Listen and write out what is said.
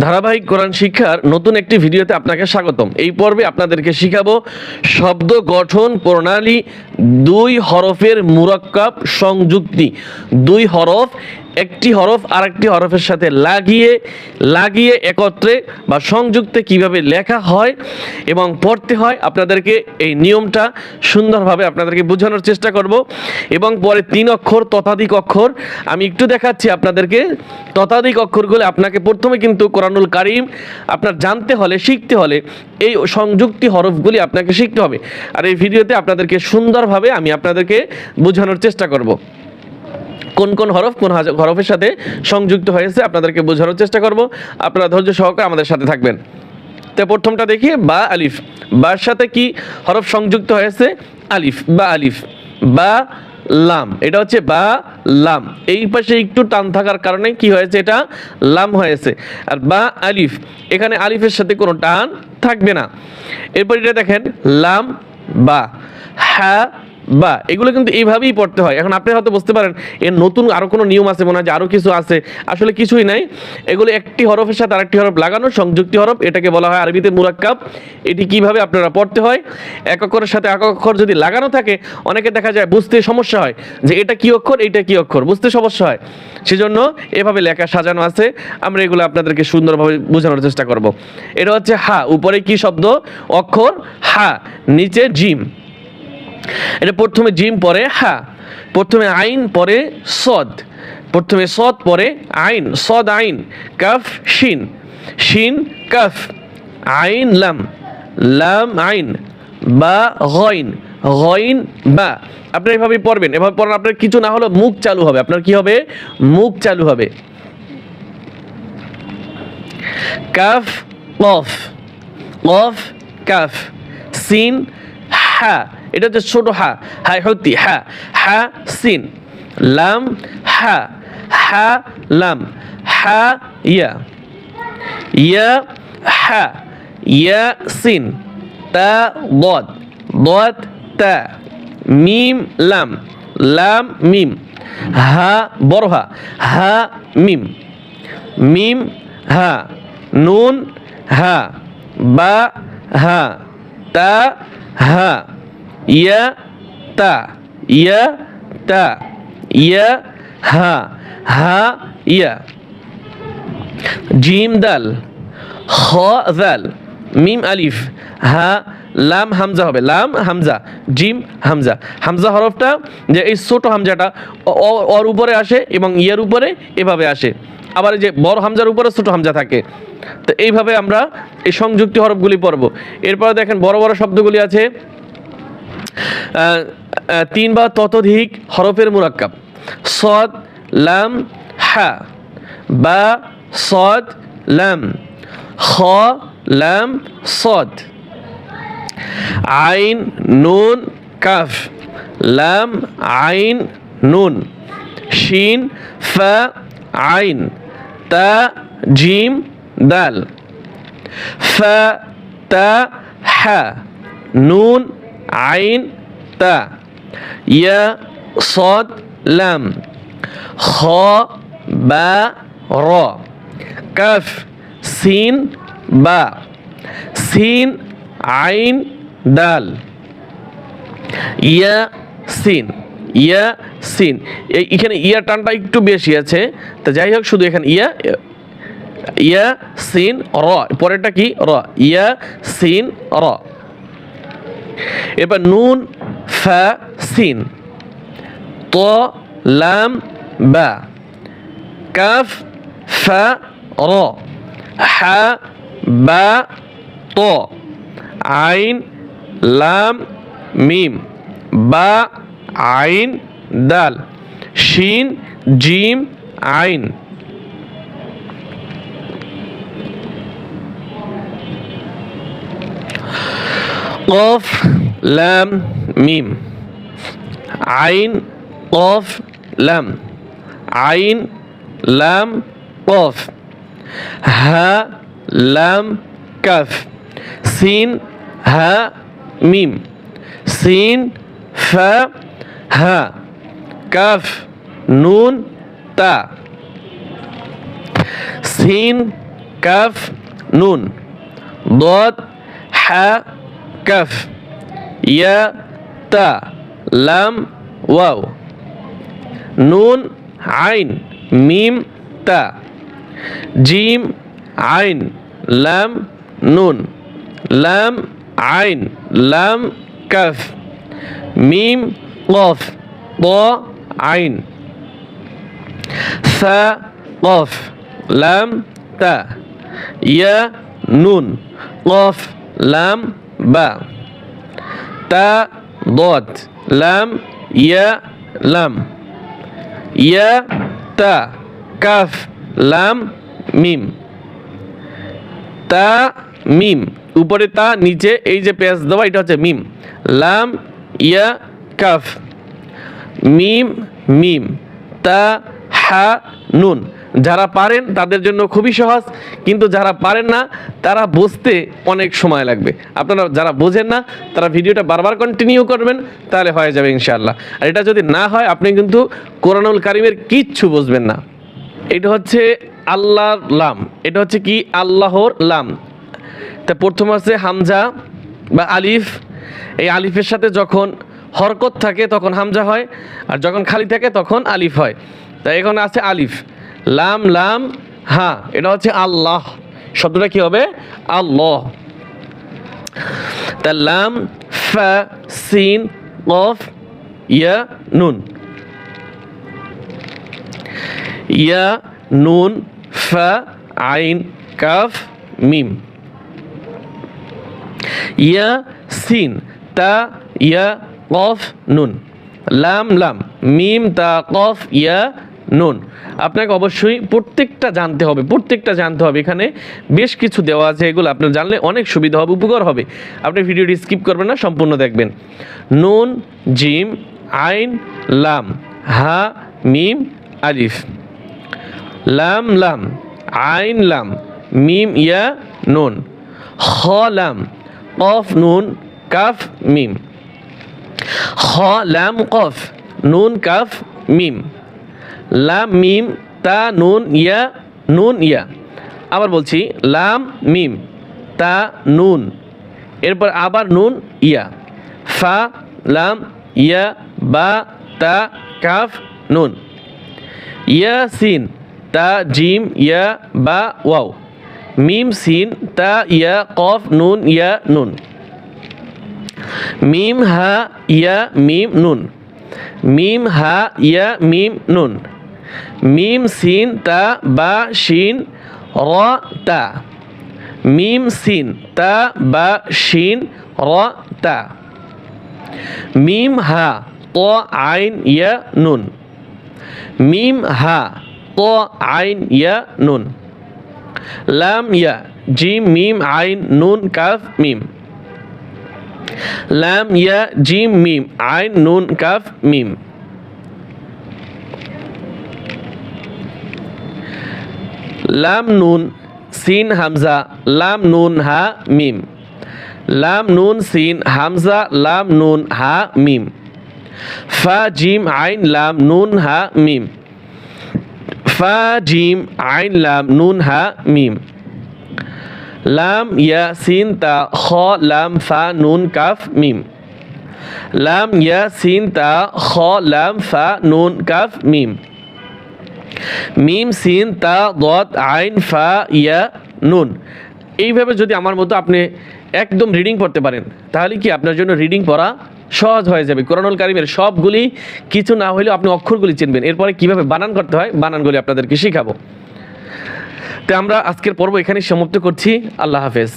ধারাবাহিক কোরআন শিক্ষার নতুন একটি ভিডিওতে আপনাকে স্বাগতম। এই পর্বে আপনাদেরকে শিখাবো শব্দ গঠন প্রণালী, দুই হরফের মুরাক্কাব সংযুক্তি। দুই হরফ একটি হরফ আরেকটি হরফের সাথে লাগিয়ে লাগিয়ে একত্রে বা সংযুক্তে কীভাবে লেখা হয় এবং পড়তে হয় আপনাদেরকে এই নিয়মটা সুন্দরভাবে আপনাদেরকে বোঝানোর চেষ্টা করব। এবং পরে তিন অক্ষর ততাধিক অক্ষর। আমি একটু দেখাচ্ছি আপনাদেরকে। ততাধিক অক্ষরগুলো আপনাকে প্রথমে কিন্তু কোরআনুল কারিম আপনার জানতে হলে, শিখতে হলে এই সংযুক্তি হরফগুলি আপনাকে শিখতে হবে। আর এই ভিডিওতে আপনাদেরকে সুন্দরভাবে আমি আপনাদেরকে বোঝানোর চেষ্টা করব। কোন কোন হরফ, কোন হরফের সাথে সংযুক্ত হয়েছে, আপনাদেরকে বোঝানোর চেষ্টা করব। আপনারা ধৈর্য সহকারে আমাদের সাথে থাকবেন। তো প্রথমটা দেখি, বা, আলিফ। বার সাথে কি হরফ সংযুক্ত হয়েছে? আলিফ, বা আলিফ। বা, লাম। এটা হচ্ছে বা, লাম। এই পাশে একটু টান থাকার কারণে কি হয়েছে? এটা লাম হয়েছে। আর বা, আলিফ। এখানে আলিফের সাথে কোনো টান থাকবে না। এরপর এটা দেখেন, লাম, বা। হ্যাঁ বা এগুলো কিন্তু এইভাবেই পড়তে হয়। এখন আপনি হয়তো বুঝতে পারেন এর নতুন আরও কোনো নিয়ম আছে, মনে হয় যে আরও কিছু আছে। আসলে কিছুই নাই। এগুলো একটি হরফের সাথে আরেকটি হরফ লাগানো, সংযুক্তি হরফ, এটাকে বলা হয় আরবিতে মুরাক্কাব। এটি কীভাবে আপনারা পড়তে হয়? এক অক্ষরের সাথে এক অক্ষর যদি লাগানো থাকে, অনেকে দেখা যায় বুঝতে সমস্যা হয় যে এটা কি অক্ষর, এটা কি অক্ষর, বুঝতে সমস্যা হয়। সেজন্য এভাবে লেখা সাজানো আছে। আমরা এগুলো আপনাদেরকে সুন্দরভাবে বোঝানোর চেষ্টা করব। এটা হচ্ছে হা, উপরে কি শব্দ? অক্ষর হা, নিচে জিম। এটা প্রথমে জিম পরে, হা, প্রথমে আইন পরে সদ, প্রথমে সদ পরে আইন, সদ আইন, কাফ, শিন শিন, কাফ, আইন, লাম লাম, আইন, বা, গইন গইন, বা, আপনি এভাবে পড়বেন, এভাবে পড়ার আপনার কিছু না হলেও মুখ চালু হবে, আপনার কি হবে? মুখ চালু হবে। কাফ, কফ কফ, কাফ, সিন, হা এটা হচ্ছে ছোট হা হাই হতি, হা হা সিন, লাম, হা হা লাম, হা ইয়া ইয়া, হা, ইয়া সিন, তা, বদ বদ, তা, মিম, লাম লাম, মিম, হা, বড় হা হা, মিম মিম, হা, নুন, হা, বা, হা, তা, হা ইয়া তা ইয়া তা ইয়া হা হা ইয়া জিম দাল খ দাল মিম আলিফ হা লাম হামজা হবে লাম হামজা জিম হামজা হামজা হরফটা যে এই ছোট হামজাটা অর উপরে আসে এবং ইয়ের উপরে এভাবে আসে। আবার যে বড় হামজার উপরে ছোট হামজা থাকে। তো এইভাবে আমরা এই সংযুক্তি হরফগুলি পড়ব। এরপরে দেখেন বড় বড় শব্দগুলি আছে। তিন বা ততোধিক হরফের মুরাক্কাব। সদ, লাম, হা। বা, সদ, লাম। খ, লাম, সদ। আইন, নুন, কাফ। লাম, আইন, নুন। শিন, ফা, আইন। তা, জিম, দাল। ফা, তা, হা। নুন আইন তা ইয়া সদ লাম খ বা র কাফ সিন বা সিন আইন দাল ইয়া সিন ইয়া সিন এখানে ইয়া টানটা একটু বেশি আছে। তো যাই হোক, শুধু এখানে ইয়া ইয়া, সিন, র। পরেরটা কি? র। ইয়া, সিন, র। এবার নুন ফা সিন ত লাম বা কাফ ফা র হা বা ত আইন লাম মিম বা আইন দাল শিন জিম আইন قاف لام ميم. عين قاف لام. عين لام قاف. ها لام كاف. سين ها ميم. سين فا ها. كاف نون تا. سين كاف نون. ضاد حاء কাফ ইয়া তা লাম ওয়াও নুন আইন মিম তা জিম আইন লাম নুন লাম আইন লাম কাফ মিম কফ ত আইন সা কফ লাম তা ইয়া নুন কফ লাম বা তা দত, লাম, ইয়া লাম। ইয়া, তা, কাফ, লাম, মিম। তা, মিম। উপরে তা, নিচে এই যে পেঁয়াজ দেওয়া, এটা হচ্ছে মিম। লাম, ইয়া, কাফ। মিম মিম। তা, হা, নুন। যারা পারেন তাদের জন্য খুবই সহজ, কিন্তু যারা পারেন না, তারা বুঝতে অনেক সময় লাগবে। আপনারা যারা বোঝেন না, তারা ভিডিওটা বারবার কন্টিনিউ করবেন, তাহলে হয়ে যাবে ইনশাআল্লাহ। আর এটা যদি না হয়, আপনি কিন্তু কোরআনুল কারিমের কিচ্ছু বুঝবেন না। এটা হচ্ছে আল্লাহর লাম। এটা হচ্ছে কি? আল্লাহর লাম। তা প্রথম আছে হামজা বা আলিফ। এই আলিফের সাথে যখন হরকত থাকে, তখন হামজা হয়, আর যখন খালি থাকে, তখন আলিফ হয়। তা এখন আছে আলিফ। লাম লাম, হা, এটা হচ্ছে আল্লাহ। শব্দটা কি হবে? আল্লাহ। তা লাম, ফা, সিন, কফ, ইয়া, নুন। ইয়া, নুন, ফা, আইন, কাফ, মিম। ইয়া, সিন, তা, ইয়া, কফ, নুন। লাম লাম, মিম, তা, কফ, ইয়া নুন। আপনাকে অবশ্যই প্রত্যেকটা জানতে হবে, প্রত্যেকটা জানতে হবে। এখানে বেশ কিছু দেওয়া আছে, এগুলো আপনার জানলে অনেক সুবিধা হবে, উপকার হবে। আপনি ভিডিওটি স্কিপ করবেন না, সম্পূর্ণ দেখবেন। নুন, জিম, আইন, লাম, হা, মিম, আলিফ। লাম লাম, আইন, লাম, মিম, ইয়া, নুন। খ লাম, কফ, নুন, কাফ, মিম। খ লাম, কফ, নুন, কাফ, মিম। লাম, মিম, তা, নুন, ইয়া নুন, ইয়া। আবার বলছি, লাম, মিম, তা, নুন। এরপর আবার নুন, ইয়া। ফা, লাম, ইয়া, বা, তা, কাফ, নুন। ইয়া সিন তা, জিম, ইয়া, বা, ওয়াও। মিম, সিন, তা, ইয়া, কফ, নুন, ইয়া, নুন। মিম, হা, ইয়া, মিম, নুন। মিম, হা, ইয়া, মিম, নুন। মিম সিন, তা, বা, শিন, র, তা। মিম সিন, তা, বা, শিন, র, তা। মিম হা, ত, আইন ইয়া নুন। মিম হা, ত, আইন ইয়া নুন। লাম ইয়া জিম, মিম, আইন, নুন, কাফ, মিম। লাম ইয়া জিম, মিম, আইন, নুন, কাফ, মিম। লাম নুন, সিন, হামজা, লাম নুন, হা, মিম। লাম নুন, সিন, হামজা, লাম নুন, হা, মিম। ফা, জিম, আইন, লাম নুন, হা, মিম। ফা, জিম, আইন, লাম নুন, হা, মিম। লাম, ইয়া, সিন, তা, খ, লাম, ফা, নুন, কাফ, মিম। লাম, ইয়া, সিন, তা, খ, লাম, ফা, নুন, কাফ, মিম। মিম, সিন, তা, দত, আইন, ফা, ইয়া, নুন। এইভাবে যদি আমার মতো আপনি একদম রিডিং পড়তে পারেন, তাহলে কি আপনার জন্য রিডিং পড়া সহজ হয়ে যাবে? কোরআনুল কারিমের সবগুলি কিছু না হলেও আপনি অক্ষরগুলি চিনবেন। এরপরে কীভাবে বানান করতে হয়, বানানগুলি আপনাদেরকে শেখাবো। তো আমরা আজকের পর্ব এখানেই সমাপ্ত করছি। আল্লাহ হাফেজ।